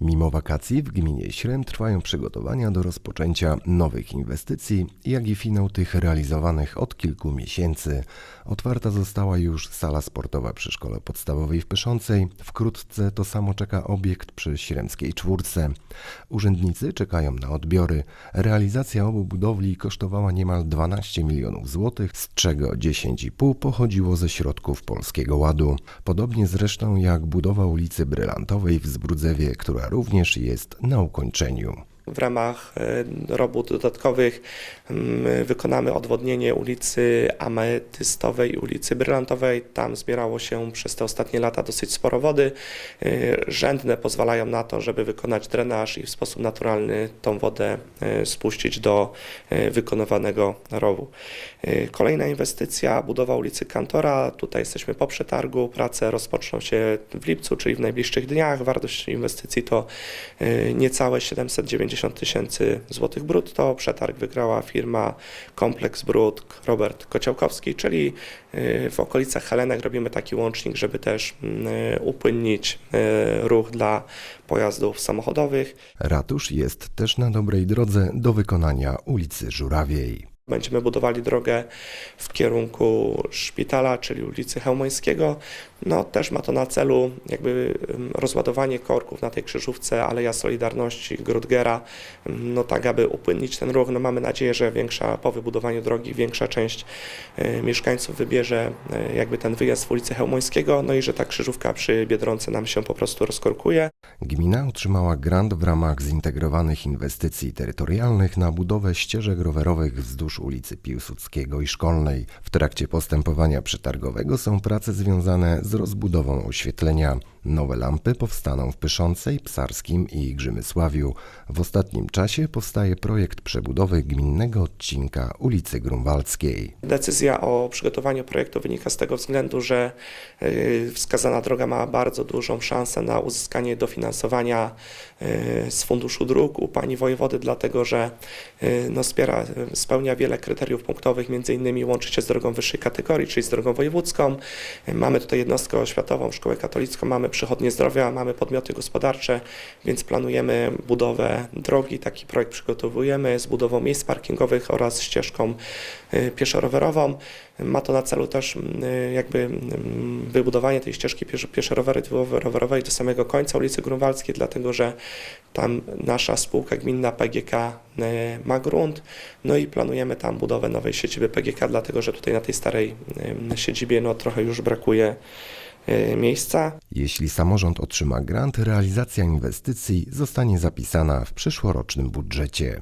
Mimo wakacji w gminie Śrem trwają przygotowania do rozpoczęcia nowych inwestycji, jak i finał tych realizowanych od kilku miesięcy. Otwarta została już sala sportowa przy szkole podstawowej w Pyszącej. Wkrótce to samo czeka obiekt przy Śremskiej Czwórce. Urzędnicy czekają na odbiory. Realizacja obu budowli kosztowała niemal 12 milionów złotych, z czego 10,5 pochodziło ze środków Polskiego Ładu. Podobnie zresztą jak budowa ulicy Brylantowej w Zbrudzewie, która również jest na ukończeniu. W ramach e, robót dodatkowych mm, wykonamy odwodnienie ulicy Ametystowej i ulicy Brylantowej. Tam zbierało się przez te ostatnie lata dosyć sporo wody. E, Rzędne pozwalają na to, żeby wykonać drenaż i w sposób naturalny tą wodę e, spuścić do wykonywanego rowu. Kolejna inwestycja, budowa ulicy Kantora. Tutaj jesteśmy po przetargu. Prace rozpoczną się w lipcu, czyli w najbliższych dniach. Wartość inwestycji to niecałe 790 tysięcy złotych brutto. Przetarg wygrała firma Kompleks Brud Robert Kociałkowski, czyli e, w okolicach Helenek robimy taki łącznik, żeby też e, upłynnić e, ruch dla pojazdów samochodowych. Ratusz jest też na dobrej drodze do wykonania ulicy Żurawiej. Będziemy budowali drogę w kierunku szpitala, czyli ulicy Chełmońskiego. No też ma to na celu jakby rozładowanie korków na tej krzyżówce Aleja Solidarności, Grudgera, no tak aby upłynnić ten ruch. No mamy nadzieję, że większa, po wybudowaniu drogi większa część y, mieszkańców wybierze y, jakby ten wyjazd w ulicy Chełmońskiego, no i że ta krzyżówka przy Biedronce nam się po prostu rozkorkuje. Gmina otrzymała grant w ramach zintegrowanych inwestycji terytorialnych na budowę ścieżek rowerowych wzdłuż ulicy Piłsudskiego i Szkolnej. W trakcie postępowania przetargowego są prace związane z rozbudową oświetlenia. Nowe lampy powstaną w Pyszącej, Psarskim i Grzymysławiu. W ostatnim czasie powstaje projekt przebudowy gminnego odcinka ulicy Grunwaldzkiej. Decyzja o przygotowaniu projektu wynika z tego względu, że y, wskazana droga ma bardzo dużą szansę na uzyskanie dofinansowania y, z Funduszu Dróg u pani wojewody, dlatego że y, no, spełnia wiele kryteriów punktowych, między innymi łączy się z drogą wyższej kategorii, czyli z drogą wojewódzką. Mamy tutaj jednostkę oświatową, szkołę katolicką, mamy przychodnie zdrowia, mamy podmioty gospodarcze, więc planujemy budowę drogi. Taki projekt przygotowujemy z budową miejsc parkingowych oraz ścieżką y, pieszo-rowerową. Ma to na celu też y, jakby mm, wybudowanie tej ścieżki pieszo- pieszo-rowerowej do samego końca ulicy Grunwaldzkiej, dlatego że tam nasza spółka gminna PGK ma grunt, no i planujemy tam budowę nowej siedziby PGK, dlatego że tutaj na tej starej siedzibie no, trochę już brakuje y, miejsca. Jeśli samorząd otrzyma grant, realizacja inwestycji zostanie zapisana w przyszłorocznym budżecie.